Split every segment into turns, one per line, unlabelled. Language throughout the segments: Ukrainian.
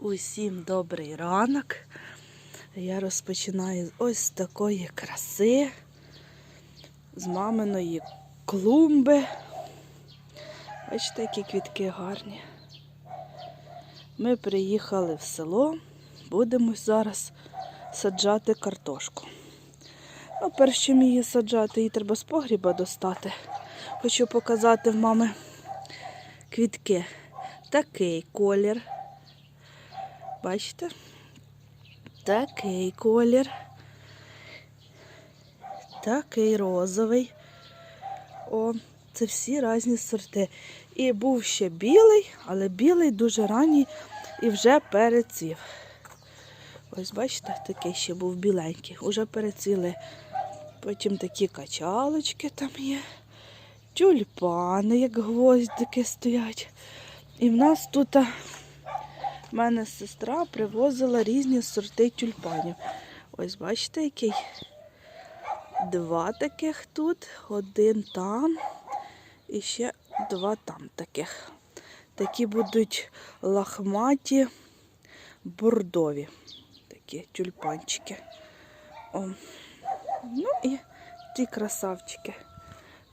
Усім добрий ранок. Я розпочинаю з ось такої краси, з маминої клумби. Бачите, які квітки гарні. Ми приїхали в село, будемо зараз саджати картошку. Ну, перш чим її саджати, її треба з погріба достати. Хочу показати в мами квітки. Такий колір. Бачите? Такий колір. Такий розовий. О, це всі різні сорти. І був ще білий, але білий дуже ранній і вже переців. Ось бачите, такий ще був біленький, уже переціли. Потім такі качалочки там є, тюльпани, як гвоздики стоять. І в нас тут в мене сестра привозила різні сорти тюльпанів. Ось бачите, який. Два таких тут, один там і ще два там таких. Такі будуть лахматі, бордові. Такі тюльпанчики. О. Ну і ті красавчики.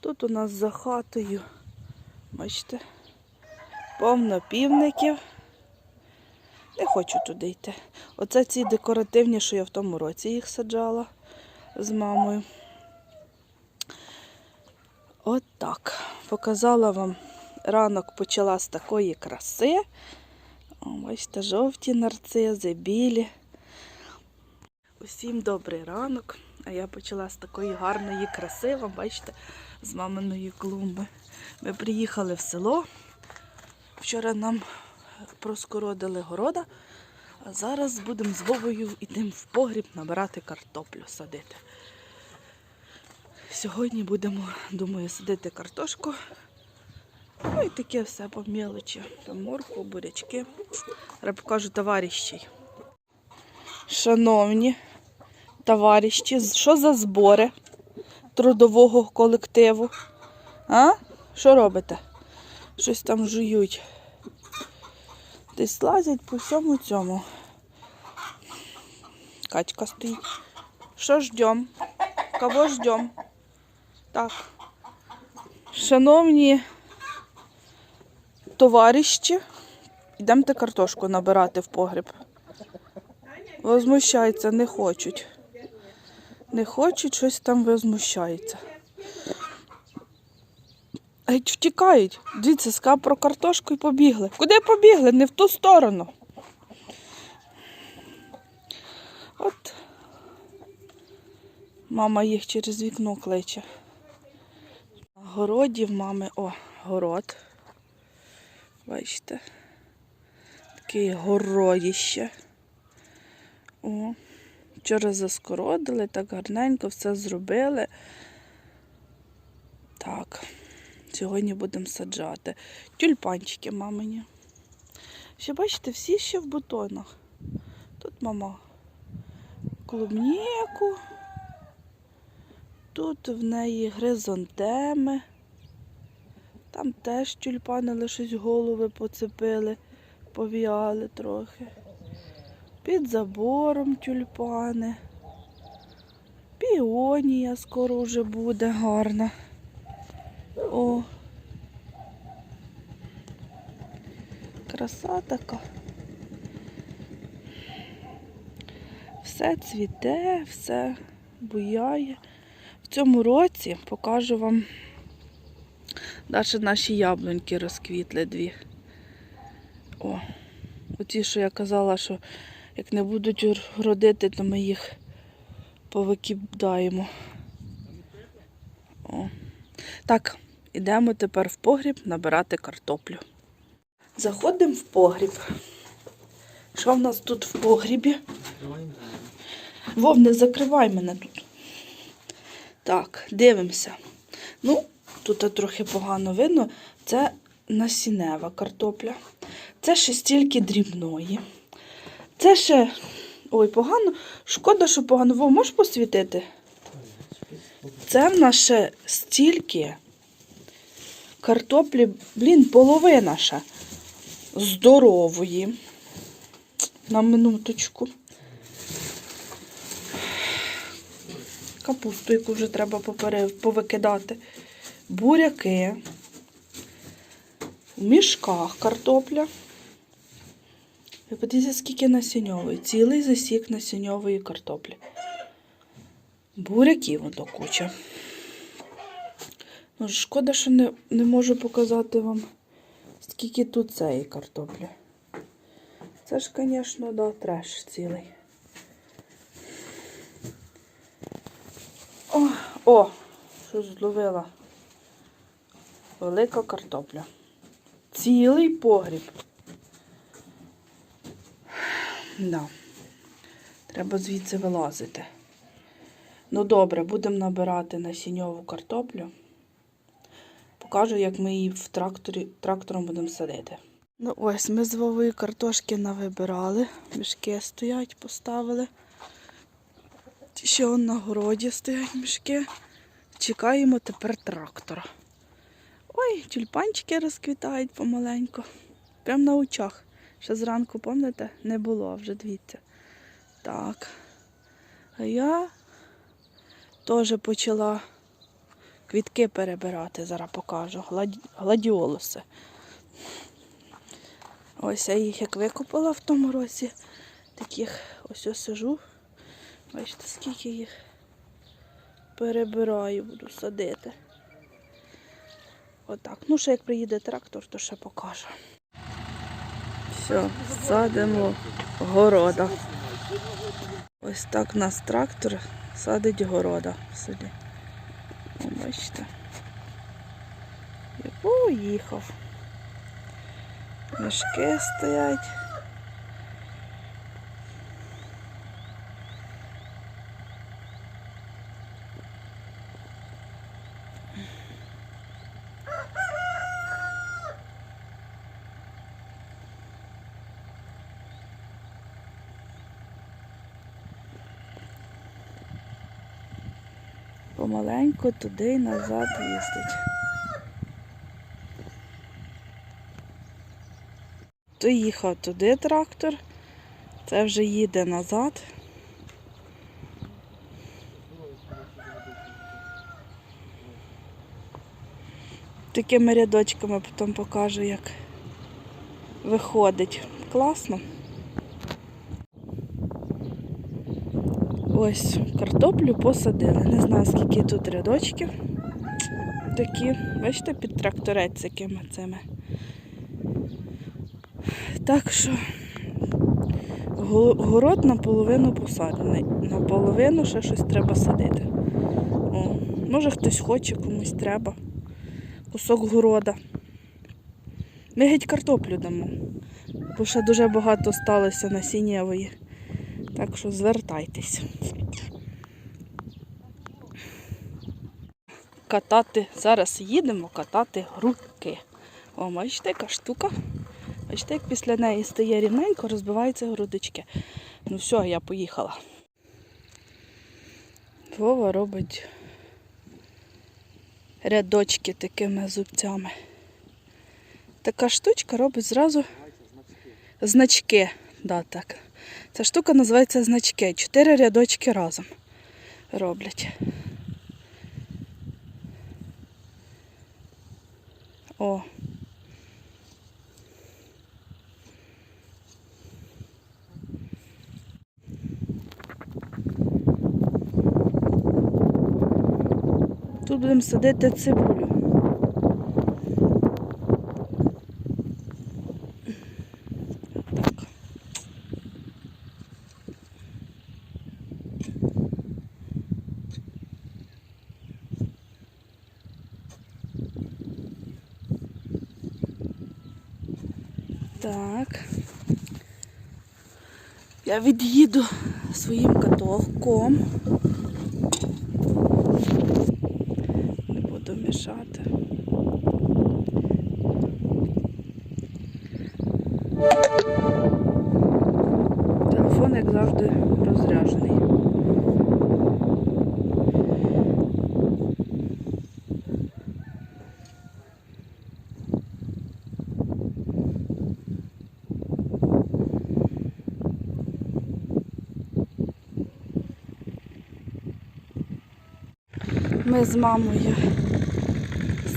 Тут у нас за хатою, бачите, повно півників. Не хочу туди йти. Оце ці декоративні, що я в тому році їх саджала з мамою. От так. Показала вам ранок почала з такої краси. О, жовті нарцизи, білі. Усім добрий ранок. А я почала з такої гарної краси, вам бачите, з маминої клумби. Ми приїхали в село. Вчора нам проскородили города, а зараз будемо з Вовою йти в погріб набирати картоплю, садити. Сьогодні будемо, думаю, садити картошку. Ну і таке все по мелочі. Там бурячки. Я покажу товариші. Шановні товариші, що за збори трудового колективу? А? Що робите? Щось там жують. Десь лазять по всьому цьому. Качка стоїть. Що ждем? Кого ждем? Так. Шановні товариші, йдемте картошку набирати в погріб. Возмущаються, не хочуть. Не хочуть, щось там возмущаються. Геть втікають. Дивіться, сказав про картошку і побігли. Куди побігли? Не в ту сторону. От мама їх через вікно кличе. На городі в мами, о, город. Бачите? Таке городіще. О, вчора заскородили, так гарненько все зробили. Так, сьогодні будемо саджати. Тюльпанчики мамині. Ще бачите, всі ще в бутонах. Тут мама клубніку. Тут в неї гризантеми. Там теж тюльпани лише голови поцепили, повіяли трохи. Під забором тюльпани. Піонія скоро вже буде гарна. О. Краса така. Все цвіте, все буяє. В цьому році покажу вам Наші наші яблуньки розквітли дві. О, оті, що я казала, що як не будуть родити, то ми їх повикидаємо. О. Так, ідемо тепер в погріб набирати картоплю. Заходимо в погріб. Що в нас тут в погрібі? Вов, не закривай мене тут. Так, дивимося. Ну, тут трохи погано видно, це насінева картопля. Це ще стільки дрібної. Це ще. Ой, погано. Шкода, що погано. Вов, можеш посвітити? Це в нас ще стільки картоплі, блін, половина ще здорової. на минуточку. Капусту, яку вже треба повикидати. Буряки. В мішках картопля. Ви подивіться, скільки насіньової. Цілий засік насіньової картоплі. Буряків ото куча. Ну, шкода, що не, не можу показати вам, скільки тут цієї картоплі. Це ж, звісно, да, треш цілий. О, о, що зловила. Велика картопля. Цілий погріб. Да. Треба звідси вилазити. Ну добре, будемо набирати насінньову картоплю. Покажу, як ми її в тракторі, трактором будемо садити. Ну ось, ми з Вовою картошки навибирали. Мішки стоять, поставили. Ще он на городі стоять мішки. Чекаємо тепер трактора. Ой, тюльпанчики розквітають помаленьку. Прям на очах. Ще зранку, пам'ятаєте, не було, вже дивіться. Так. А я теж почала квітки перебирати, зараз покажу. Гладі... Гладіолуси. Ось я їх як викопала в тому році. Таких ось ось сижу. Бачите, скільки їх перебираю, буду садити. Отак. Ну, ще як приїде трактор, то ще покажу. Все, садимо города. Ось так у нас трактор садить города в селі. Бачите. І поїхав. Мішки стоять. Помаленьку туди й назад їздить. То їхав туди трактор, це вже їде назад. Такими рядочками потім покажу, як виходить. Класно. Ось картоплю посадили. Не знаю, скільки тут рядочків. Такі, бачите, під тракторець якими цими. Так що город наполовину посаджений. Наполовину ще щось треба садити. О, може хтось хоче, комусь треба. Кусок города. Ми геть картоплю дамо. Бо ще дуже багато сталося насіннєвої. Так що звертайтесь. Катати, зараз їдемо катати грудки. О, бачите, яка штука. Бачите, як після неї стає рівненько, розбиваються грудочки. Ну все, я поїхала. Вова робить рядочки такими зубцями. Така штучка робить зразу значки. Да, так. Ця штука називається значки. Чотири рядочки разом роблять. О. Тут будемо садити цибулю. Так. Так. Я від'їду своїм катовком. Не буду мішати. Телефон, як завжди, розряджений. З мамою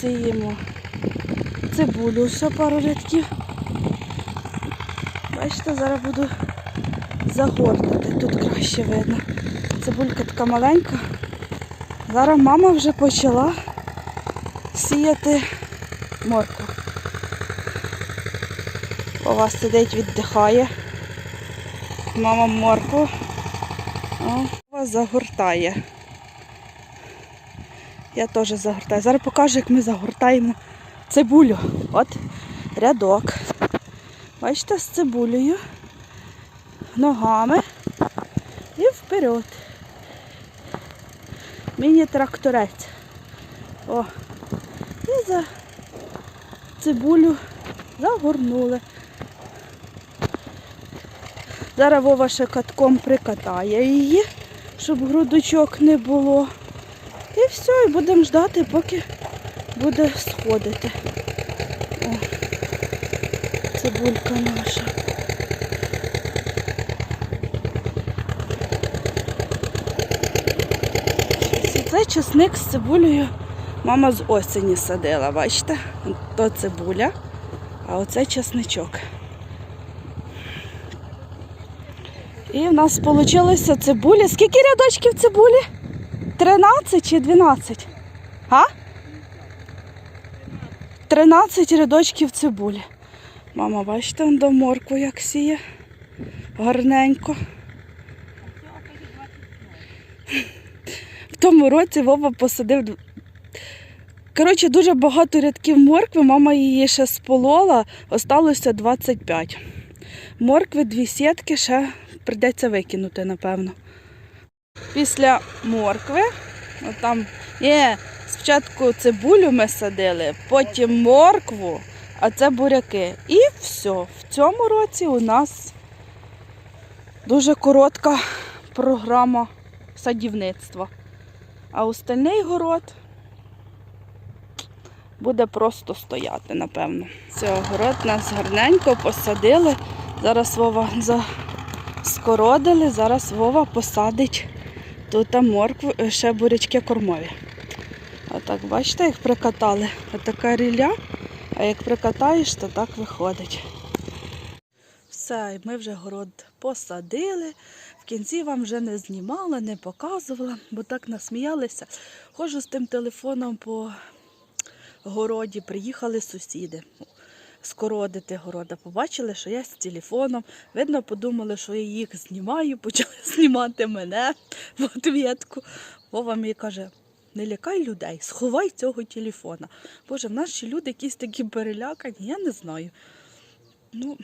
сіємо цибулю, ще пару рядків. Бачите, зараз буду загортати, тут краще видно. Цибулька така маленька. Зараз мама вже почала сіяти моркву. У вас сидить, віддихає. Мама моркву. О, загортає. Я теж загортаю. Зараз покажу, як ми загортаємо цибулю. От рядок. Бачите, з цибулею, ногами і вперед. Міні-тракторець. О. І за цибулю загорнули. Зараз Вова ще катком прикатає її, щоб грудочок не було. І все, і будемо ждати, поки буде сходити. О, цибулька наша. Це чесник з цибулею мама з осені садила, бачите? То цибуля, а оце чесничок. І в нас вийшло цибулі. Скільки рядочків цибулі? 13 чи 12? А? 13 рядочків цибулі. Мама, бачите, он до моркву як сіє. Гарненько. В тому році Вова посадив. Коротше, дуже багато рядків моркви. Мама її ще сполола, осталося 25. Моркви дві сітки ще прийдеться викинути, напевно. Після моркви, отам, є, спочатку цибулю ми садили, потім моркву, а це буряки. І все. В цьому році у нас дуже коротка програма садівництва. А остальний город буде просто стояти, напевно. Це огород нас гарненько посадили. Зараз Вова заскородили, зараз Вова посадить тут моркву, е, ще бурячки кормові. Отак, бачите, як прикатали. Отака рілля, а як прикатаєш, то так виходить. Все, ми вже город посадили. В кінці вам вже не знімала, не показувала, бо так насміялися. Ходжу з тим телефоном по городі, приїхали сусіди скородити города. Побачили, що я з телефоном. Видно, подумали, що я їх знімаю, почали знімати мене в ответку. Вова мені каже, не лякай людей, сховай цього телефона. Боже, в ще люди якісь такі перелякані, я не знаю. Ну,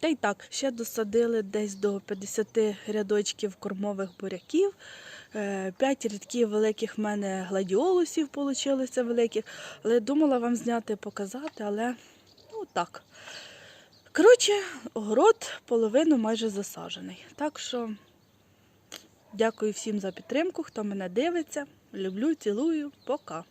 та й так, ще досадили десь до 50 рядочків кормових буряків. Е, П'ять рядків великих в мене гладіолусів вийшло великих. Але думала вам зняти, показати, але ну. Коротше, огород половину майже засаджений. Так що дякую всім за підтримку, хто мене дивиться. Люблю, цілую, пока.